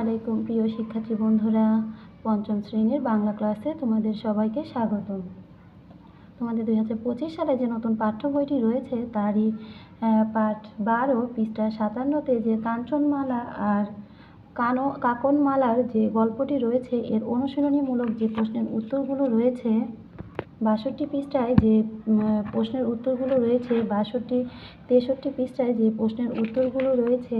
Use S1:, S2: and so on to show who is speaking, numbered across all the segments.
S1: আলাইকুম, প্রিয় শিক্ষার্থী বন্ধুরা, পঞ্চম শ্রেণির বাংলা ক্লাসে তোমাদের সবাইকে স্বাগত তোমাদের দুই হাজার পঁচিশ সালে যে নতুন পাঠ্য বইটি রয়েছে, তারই পাঠ বারো, পৃষ্ঠা সাতান্নতে যে কাঞ্চনমালা আর কানো, কাকনমালার যে গল্পটি রয়েছে, এর অনুশীলনীমূলক যে প্রশ্নের উত্তরগুলো রয়েছে বাষট্টি পৃষ্ঠায় যে প্রশ্নের উত্তরগুলো রয়েছে, বাষট্টি, তেষট্টি পৃষ্ঠায় যে প্রশ্নের উত্তরগুলো রয়েছে,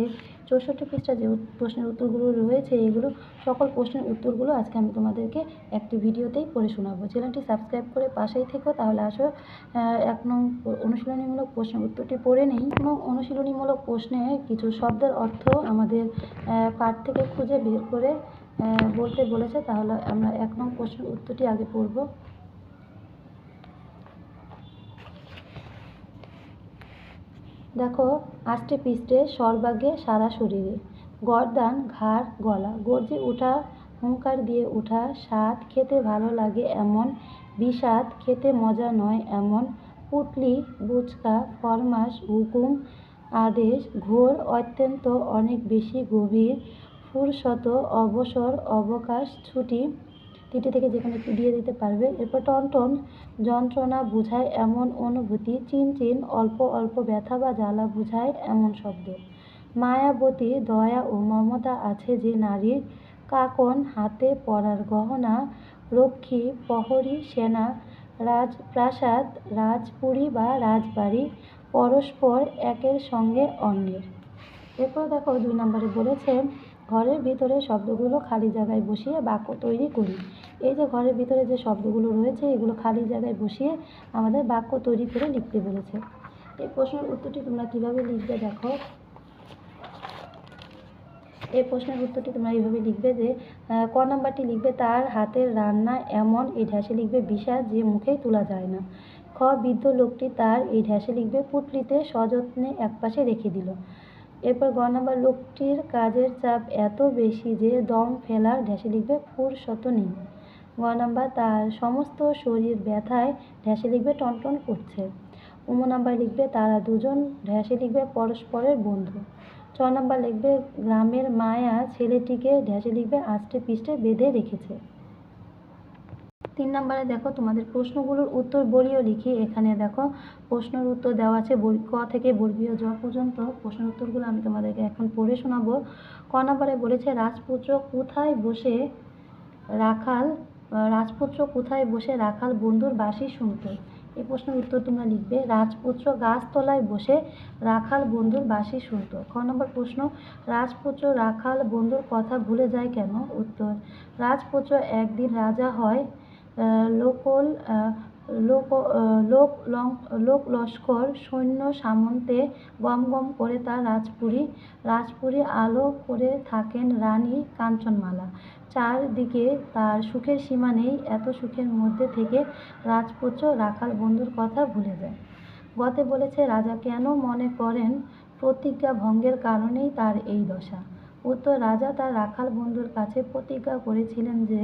S1: চৌষট্টি পৃষ্ঠায় যে প্রশ্নের উত্তরগুলো রয়েছে, এগুলো সকল প্রশ্নের উত্তরগুলো আজকে আমি তোমাদেরকে একটি ভিডিওতেই পড়ে শোনাবো। চ্যানেলটি সাবস্ক্রাইব করে পাশেই থেকো, তাহলে আসো এক নং অনুশীলনীমূলক প্রশ্নের উত্তরটি পড়ে নেই। এবং অনুশীলনীমূলক প্রশ্নে কিছু শব্দের অর্থ আমাদের পাঠ থেকে খুঁজে বের করে বলতে বলেছে, তাহলে আমরা এক নং প্রশ্নের উত্তরটি আগে পড়ব। দেখো আষ্টে পিষ্টে সর্বাগ্রে সারা শরীরে। গরদান, ঘাড়, গলা। গর্জে ওঠা হুঙ্কার দিয়ে ওঠা স্বাদ খেতে ভালো লাগে এমন, বিষাদ খেতে মজা নয় এমন, পুটলি বুচকা ফরমাস হুকুম, আদেশ, ঘোর অত্যন্ত অনেক বেশি গভীর, ফুরসত, অবসর, অবকাশ, ছুটি তিনটে থেকে যেখানে একটু দিয়ে দিতে পারবে। এরপর টনটন যন্ত্রণা বোঝায় এমন অনুভূতি, চিন চিন, অল্প অল্প ব্যথা বা জ্বালা বোঝায় এমন শব্দ। মায়াবতী, দয়া ও মমতা আছে যে নারীর কাকন, হাতে পরার গহনা, রক্ষী, প্রহরী, সেনা রাজপ্রাসাদ রাজপুরী বা রাজবাড়ি, পরস্পর একের সঙ্গে অন্যের। এরপর দেখো দুই নম্বরে বলেছে ঘরের ভিতরে শব্দগুলো খালি জায়গায় বসিয়ে বাক্য তৈরি করি। এই যে ঘরের ভিতরে যে শব্দগুলো রয়েছে, এগুলো খালি জায়গায় বসিয়ে আমাদের বাক্য তৈরি করে লিখতে বলেছে। এই প্রশ্নের উত্তরটি তোমরা কীভাবে লিখবে দেখো। এই প্রশ্নের উত্তরটি তোমরা এইভাবে লিখবে যে ক নাম্বারটি লিখবে, তার হাতের রান্না এমন এই ঢ্যাসে লিখবে, বিষাদ যে মুখেই তোলা যায় না। খ, বৃদ্ধ লোকটি তার এই ঢ্যাসে লিখবে, পুটলিতে সযত্নে একপাশে রেখে দিল। এরপর গ লোকটির কাজের চাপ এত বেশি যে দম ফেলার ঢ্যাসে লিখবে, ফুরসত নেই। গ তার সমস্ত শরীর ব্যথায় ঢ্যাসে লিখবে, টনটন করছে। উম নাম্বার লিখবে, তারা দুজন ঢ্যাসে লিখবে, পরস্পরের বন্ধু। ছ নাম্বার লিখবে, গ্রামের মায়া ছেলেটিকে ঢ্যাসে লিখবে, আষ্টে পিষ্টে বেঁধে রেখেছে। তিন নম্বরে দেখো, তোমাদের প্রশ্নগুলোর উত্তর বলিও লিখি। এখানে দেখো, প্রশ্নের উত্তর দেওয়া আছে ক থেকে বর্গীয় জ পর্যন্ত। প্রশ্নের উত্তরগুলো আমি তোমাদেরকে এখন পড়ে শোনাবো। ক নম্বরে বলেছে, রাজপুত্র কোথায় বসে রাখাল, রাজপুত্র কোথায় বসে রাখাল বন্ধুর বাসি শুনতো? এই প্রশ্নের উত্তর তোমরা লিখবে, রাজপুত্র গাছতলায় বসে রাখাল বন্ধুর বাসি শুনতো। খ নম্বর প্রশ্ন, রাজপুত্র রাখাল বন্ধুর কথা ভুলে যায় কেন? উত্তর, রাজপুত্র একদিন রাজা হয় লোকল লোক লোক লং লস্কর সৈন্য সামন্তে গম গম করে তার রাজপুরী রাজপুরী আলো করে থাকেন রানী কাঞ্চনমালা। চারদিকে তার সুখের সীমা নেই, এত সুখের মধ্যে থেকে রাজপুত্র রাখাল বন্ধুর কথা ভুলে যায়। গতে বলেছে, রাজা কেন মনে করেন প্রতিজ্ঞা ভঙ্গের কারণেই তার এই দশা? উত্তর রাজা তার রাখাল বন্ধুর কাছে প্রতিজ্ঞা করেছিলেন যে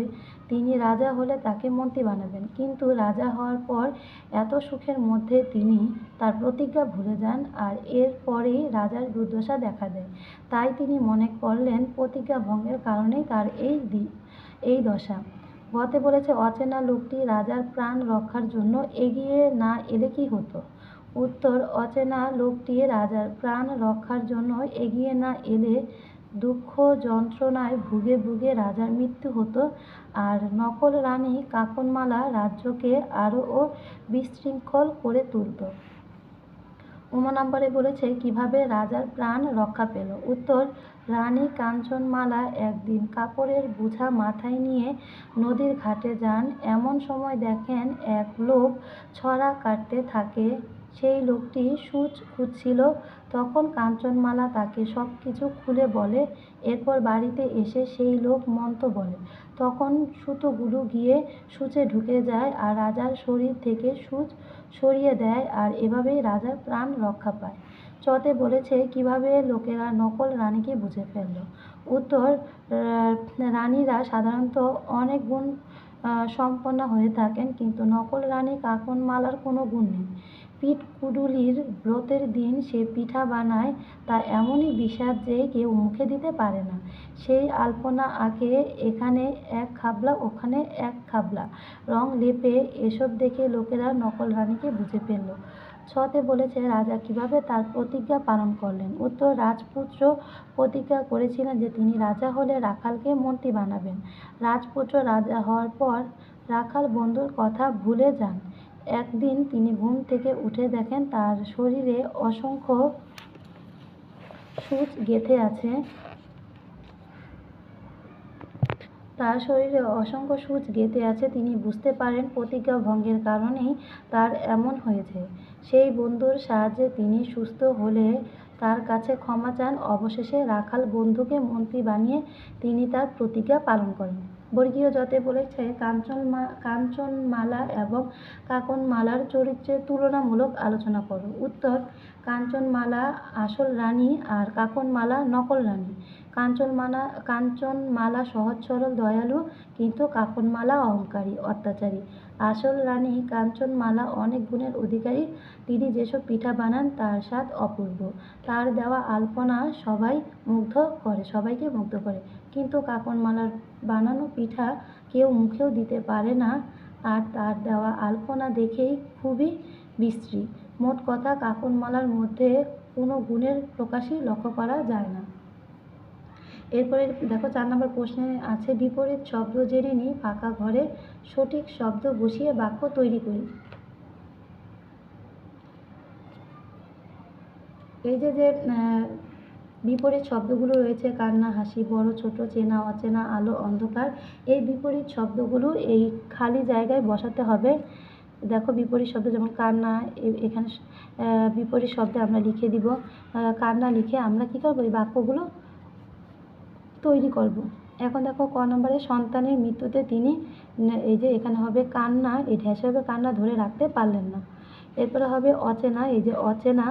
S1: তিনি রাজা হলে তাকে মন্ত্রী বানাবেন। কিন্তু রাজা হওয়ার পর এত সুখের মধ্যে তিনি তার প্রতিজ্ঞা ভুলে যান আর এর পরেই রাজার দুর্দশা দেখা দেয়। তাই তিনি মনে করলেন প্রতিজ্ঞা ভঙ্গের কারণেই তার এই এই দশা। গতে বলেছে, অচেনা লোকটি রাজার প্রাণ রক্ষার জন্য এগিয়ে না এলে কি হতো? উত্তর, অচেনা লোকটি রাজার প্রাণ রক্ষার জন্য এগিয়ে না এলে দুঃখ যন্ত্রণায় ভুগে ভুগে রাজার মৃত্যু হতো আর নকল রানী কাকনমালা রাজ্যকে আরও বিশৃঙ্খল করে তুলত। উমা নম্বরে বলেছে, কীভাবে রাজার প্রাণ রক্ষা পেল? উত্তর, রানী কাঞ্চনমালা একদিন কাপড়ের বোঝা মাথায় নিয়ে নদীর ঘাটে যান। এমন সময় দেখেন এক লোক ছড়া কাটতে থাকে। সেই লোকটি সূচ খুঁজছিল, তখন কাঞ্চনমালা তাকে সব কিছু খুলে বলে, এরপর বাড়িতে এসে সেই লোক মন্ত্র বলে। তখন সুতোগুলো গিয়ে সূচে ঢুকে যায় আর রাজার শরীর থেকে সূচ সরিয়ে দেয় আর এভাবেই রাজার প্রাণ রক্ষা পায়। চতে বলেছে, কীভাবে লোকেরা নকল রানীকে বুঝে ফেলল? উত্তর রানীরা সাধারণত অনেক গুণ সম্পন্ন হয়ে থাকেন, কিন্তু নকল রানী কাকনমালার কোনো গুণ নেই। পিঠকুডুলির ব্রতের দিন সে পিঠা বানায় তা এমনই বিস্বাদ যে কেউ মুখে দিতে পারে না। সেই আলপনা আঁকে এখানে এক খাবলা, ওখানে এক খাবলা। রং লেপে এসব দেখে লোকেরা নকল রানীকে বুঝে ফেলল। ছতে বলেছে, রাজা কীভাবে তার প্রতিজ্ঞা পালন করলেন? উত্তর, রাজপুত্র প্রতিজ্ঞা করেছিলেন যে তিনি রাজা হলে রাখালকে মন্ত্রী বানাবেন। রাজপুত্র রাজা হওয়ার পর রাখাল বন্ধুর কথা ভুলে যান। একদিন তিনি ঘুম থেকে উঠে দেখেন তার শরীরে অসংখ্য সূচ গেঁথে আছে। তার শরীরে অসংখ্য সূচ গেঁথে আছে। তিনি বুঝতে পারেন প্রতিজ্ঞা ভঙ্গের কারণেই তার এমন হয়েছে। সেই বন্ধুর সাহায্যে তিনি সুস্থ হলে তার কাছে ক্ষমা চান। অবশেষে রাখাল বন্ধুকে মন্ত্রী বানিয়ে তিনি তার প্রতিজ্ঞা পালন করেন। বর্গীয় যতে বলেছে, কাঞ্চনমা, কাঞ্চনমালা এবং কাকনমালার চরিত্রের তুলনামূলক আলোচনা করো। উত্তর, কাঞ্চনমালা আসল রানী আর কাকনমালা নকল রানী। কাঞ্চনমালা কাঞ্চনমালা সহজ, সরল, দয়ালু, কিন্তু কাকনমালা অহংকারী, অত্যাচারী। আসল রানী কাঞ্চনমালা অনেক গুণের অধিকারী। তিনি যেসব পিঠা বানান, তার স্বাদ অপূর্ব। তার দেওয়া আলপনা সবাই মুগ্ধ করে, সবাইকে মুগ্ধ করে। কিন্তু কাকনমালার বানানো পিঠা কেউ মুখেও দিতে পারে না। আর তার দেওয়া আলপনা দেখেই খুবই বিশ্রী। মোট কথা কাকনমালার মধ্যে কোনো গুণের প্রকাশই লক্ষ্য করা যায় না। এরপরে দেখো, চার নম্বর প্রশ্নে আছে, বিপরীত শব্দ জেনে নিই, ফাঁকা ঘরে সঠিক শব্দ বসিয়ে বাক্য তৈরি করি। এই যে যে বিপরীত শব্দগুলো রয়েছে কান্না, হাসি, বড়, ছোট, চেনা, অচেনা, আলো, অন্ধকার। এই বিপরীত শব্দগুলো এই খালি জায়গায় বসাতে হবে। দেখো বিপরীত শব্দ যেমন কান্না এখানে বিপরীত শব্দে আমরা লিখে দিব। কান্না লিখে আমরা কী করব? এই বাক্যগুলো তৈরি করব। এখন দেখো ক নম্বরে, সন্তানের মৃত্যুতে তিনি এই যে এখানে হবে কান্না, এই ঢ্যাসে হবে কান্না ধরে রাখতে পারলেন না। এরপরে হবে অচেনা, এই যে অচেনা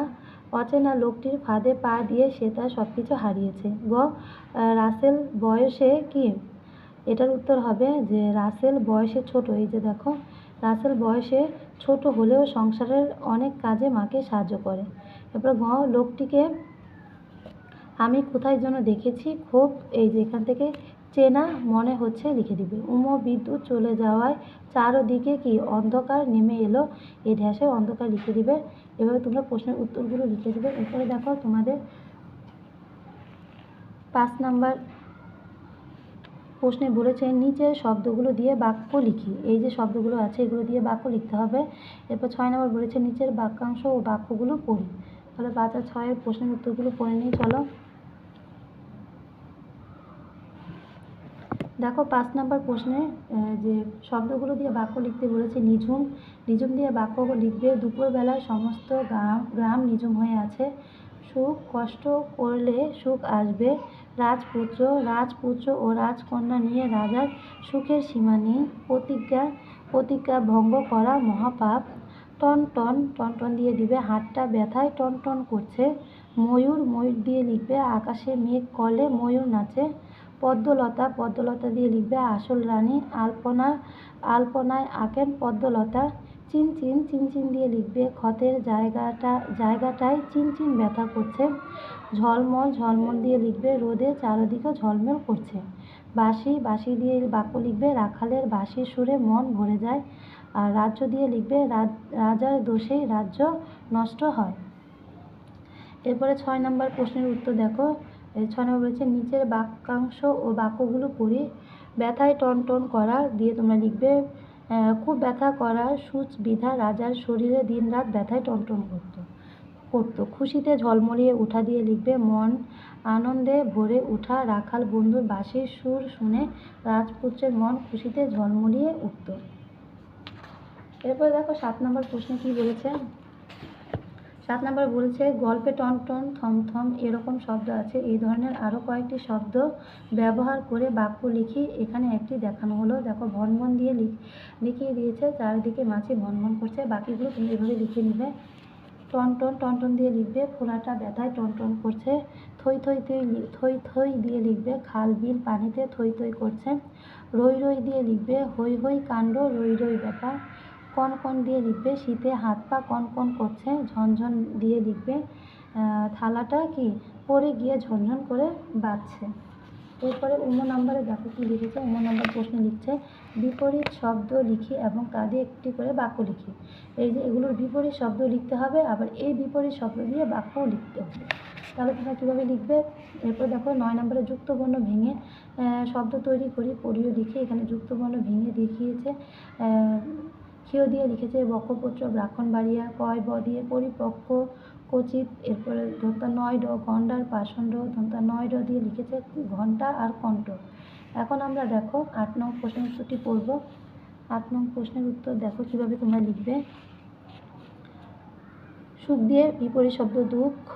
S1: অচেনা লোকটির ফাঁদে পা দিয়ে সে তার সব কিছু হারিয়েছে। গ রাসেল বয়সে কি? এটার উত্তর হবে যে রাসেল বয়সে ছোট। এই যে দেখো, রাসেল বয়সে ছোট হলেও সংসারের অনেক কাজে মাকে সাহায্য করে। এরপর গ, লোকটিকে আমি কোথায় যেন দেখেছি, খুব এই যে এখান থেকে চেনা মনে হচ্ছে লিখে দিবে। উম বিদ্যুৎ চলে যাওয়ায় চারদিকে কি অন্ধকার নেমে এলো? এই ঢ্যাসে অন্ধকার লিখে দিবে। এভাবে তোমরা প্রশ্নের উত্তরগুলো লিখে দেবে। এরপরে দেখো তোমাদের পাঁচ নাম্বার প্রশ্নে বলেছে নিচের শব্দগুলো দিয়ে বাক্য লিখি। এই যে শব্দগুলো আছে, এগুলো দিয়ে বাক্য লিখতে হবে। এরপর ছয় নম্বর বলেছে, নিচের বাক্যাংশ ও বাক্যগুলো পড়ি। তাহলে আর ছয়ের প্রশ্নের উত্তরগুলো পড়ে নিয়ে চলো। দেখো পাঁচ নাম্বার প্রশ্নে যে শব্দগুলো দিয়ে বাক্য লিখতে বলেছে নিঝুম। নিঝুম দিয়ে বাক্য লিখবে, দুপুরবেলায় সমস্ত গ্রাম গ্রাম নিঝুম হয়ে আছে। সুখ, কষ্ট করলে সুখ আসবে। রাজপুত্র রাজপুত্র ও রাজকন্যা নিয়ে রাজার সুখের সীমা নেই প্রতিজ্ঞা প্রতিজ্ঞা ভঙ্গ করা মহাপাপ। টন টন টন টন দিয়ে দিবে, হাতটা ব্যথায় টন টন করছে। ময়ূর ময়ূর দিয়ে লিখবে, আকাশে মেঘ কলে ময়ূর নাচে। পদ্মলতা পদ্মলতা দিয়ে লিখবে আসল রানী আলপনা, আলপনায় আঁকেন পদ্মলতা। চিনচিন চিনচিন দিয়ে লিখবে ক্ষতের জায়গাটা, জায়গাটায় চিনচিন ব্যথা করছে। ঝলমল ঝলমল দিয়ে লিখবে রোদে চারদিকে ঝলমল করছে। বাঁশি বাঁশি দিয়ে বাক্য লিখবে রাখালের বাঁশির সুরে মন ভরে যায়। আর রাজ্য দিয়ে লিখবে রাজার দোষেই রাজ্য নষ্ট হয়। এরপরে ছয় নম্বর প্রশ্নের উত্তর দেখো। ছয় নম্বর বলেছে নিচের বাক্যাংশ ও বাক্যগুলো পড়ি ব্যথায় টন টন করা দিয়ে তোমরা লিখবে খুব ব্যথা করা সূচ বিধা রাজার শরীরে দিন রাত ব্যথায় টনটন টন করতো করতো। খুশিতে ঝলমলিয়ে উঠা দিয়ে লিখবে, মন আনন্দে ভরে উঠা রাখাল বন্ধুর বাঁশির সুর শুনে রাজপুত্রের মন খুশিতে ঝলমলিয়ে উঠত। এরপর দেখো সাত নম্বর প্রশ্নে কি বলেছে? সাত নম্বর বলছে, গল্পে টন টন, থম থম এরকম শব্দ আছে। এই ধরনের আরও কয়েকটি শব্দ ব্যবহার করে বাক্য লিখি। এখানে একটি দেখানো হলো। দেখো, ভনভন দিয়ে লিখিয়ে দিয়েছে। চারিদিকে মাছি ভনভন করছে। বাকিগুলো তুমি এভাবে লিখে নেবে। টন টন টন টন দিয়ে লিখবে। ফোলাটা ব্যথায় টন টন করছে। থই থই থই থই দিয়ে লিখবে। খাল, বিল, পানিতে থই থই করছে। রই রই দিয়ে লিখবে। হই হই কাণ্ড, রই রই ব্যাপার। কন কন দিয়ে লিখবে, শীতে হাত পা কন কন করছে, ঝনঝন দিয়ে লিখবে। থালাটা কি? পড়ে গিয়ে ঝনঝন করে বাজছে। এরপরে অন্য নাম্বারে দেখো কি লিখেছে অন্য নাম্বার প্রশ্ন লিখছে, বিপরীত শব্দ লিখি এবং দিয়ে একটি করে বাক্য লিখি। এই যে এগুলোর বিপরীত শব্দ লিখতে হবে, আবার এই বিপরীত শব্দ দিয়ে বাক্যও লিখতে হবে। তাহলে তোমরা কীভাবে লিখবে? এরপর দেখো নয় নম্বরে যুক্তবর্ণ ভেঙে শব্দ তৈরি করি, পড়িও লিখে। এখানে যুক্তবর্ণ ভেঙে দেখিয়েছে ক্ষীয় দিয়ে লিখেছে বক্ষপুত্র ব্রাহ্মণবাড়িয়া কয় ব দিয়ে পরিপক্ক কচিত। এরপরে ধন্তা নয় ড গন্ডার পাষণ্ড ধন্তা নয় ড দিয়ে লিখেছে ঘণ্টা আর কণ্ঠ। এখন আমরা দেখো আট নং প্রশ্নের উত্তরটি পড়ব। আট নং প্রশ্নের উত্তর দেখো কীভাবে তোমরা লিখবে। সুখ দিয়ে বিপরীত শব্দ দুঃখ,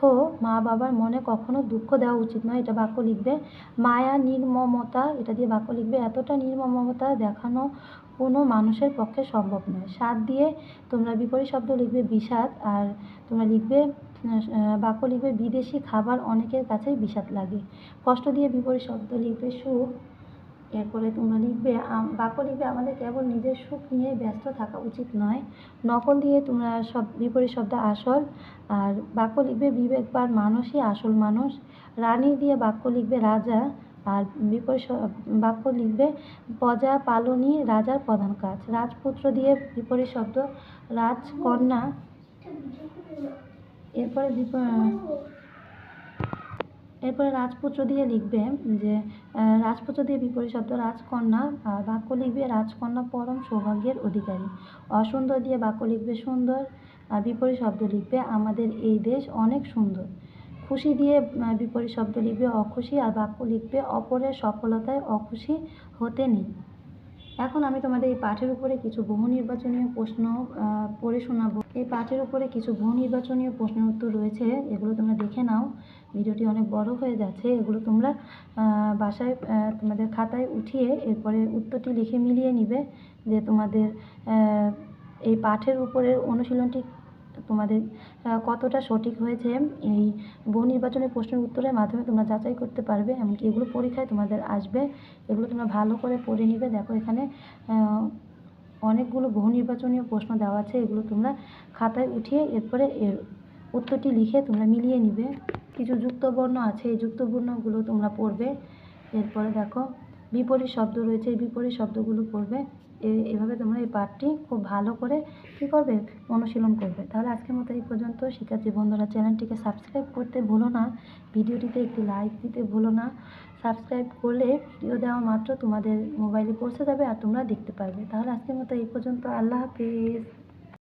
S1: মা বাবার মনে কখনো দুঃখ দেওয়া উচিত নয়। এটা বাক্য লিখবে। মায়া নির্মমতা, এটা দিয়ে বাক্য লিখবে, এতটা নির্মমতা দেখানো কোনো মানুষের পক্ষে সম্ভব নয়। স্বাদ দিয়ে তোমরা বিপরীত শব্দ লিখবে বিষাদ, আর তোমরা লিখবে বাক্য লিখবে বিদেশি খাবার, অনেকের কাছেই বিষাদ লাগে। কষ্ট দিয়ে বিপরীত শব্দ লিখবে সুখ, এরপরে তোমরা লিখবে বাক্য লিখবে আমাদের কেবল নিজের সুখ নিয়ে ব্যস্ত থাকা উচিত নয়। নকল দিয়ে তোমরা সব, বিপরীত শব্দ আসল, আর বাক্য লিখবে বিবেকবান মানুষই আসল মানুষ। রানী দিয়ে বাক্য লিখবে রাজা আর বিপরীত বাক্য লিখবে প্রজা পালনই রাজার প্রধান কাজ। রাজপুত্র দিয়ে বিপরীত শব্দ, রাজকন্যা। এরপরে এরপরে রাজপুত্র দিয়ে লিখবে যে রাজপুত্র দিয়ে বিপরীত শব্দ, রাজকন্যা। আর বাক্য লিখবে, রাজকন্যা পরম সৌভাগ্যের অধিকারী। অসুন্দর দিয়ে বাক্য লিখবে সুন্দর। আর বিপরীত শব্দ লিখবে, আমাদের এই দেশ অনেক সুন্দর। খুশি দিয়ে বিপরীত শব্দ লিখবে অখুশি আর বাক্য লিখবে অপরের সফলতায় অখুশি হতে নেই। এখন আমি তোমাদের এই পাঠের উপরে কিছু বহু নির্বাচনীয় প্রশ্ন পড়ে শোনাবো। এই পাঠের উপরে কিছু বহু নির্বাচনীয় প্রশ্নের উত্তর রয়েছে, এগুলো তোমরা দেখে নাও। ভিডিওটি অনেক বড় হয়ে যাচ্ছে, এগুলো তোমরা বাসায় তোমাদের খাতায় উঠিয়ে এরপরে উত্তরটি লিখে মিলিয়ে নিবে যে তোমাদের এই পাঠের উপরের অনুশীলনটি তোমাদের কতটা সঠিক হয়েছে এই বহু নির্বাচনী প্রশ্নের উত্তরের মাধ্যমে তোমরা যাচাই করতে পারবে, এমনকি এগুলো পরীক্ষায় তোমাদের আসবে। এগুলো তোমরা ভালো করে পড়ে নিবে। দেখো এখানে অনেকগুলো বহু নির্বাচনীয় প্রশ্ন দেওয়া আছে। এগুলো তোমরা খাতায় উঠিয়ে এরপরে এর উত্তরটি লিখে তোমরা মিলিয়ে নিবে। কিছু যুক্তবর্ণ আছে, এই যুক্তবর্ণগুলো তোমরা পড়বে। এরপরে দেখো, বিপরীত শব্দ রয়েছে, এই বিপরীত শব্দগুলো পড়বে। এভাবে তোমরা এই পাঠটি খুব ভালো করে কী করবে? অনুশীলন করবে। তাহলে আজকের মতো এই পর্যন্ত। শিক্ষার্থী বন্ধুরা, চ্যানেলটিকে সাবস্ক্রাইব করতে ভুলো না। ভিডিওটিতে একটি লাইক দিতে ভুলো না। সাবস্ক্রাইব করলে ভিডিও দেওয়া মাত্র তোমাদের মোবাইলে পৌঁছে যাবে আর তোমরা দেখতে পারবে। তাহলে আজকের মতো এই পর্যন্ত। আল্লাহ হাফিজ।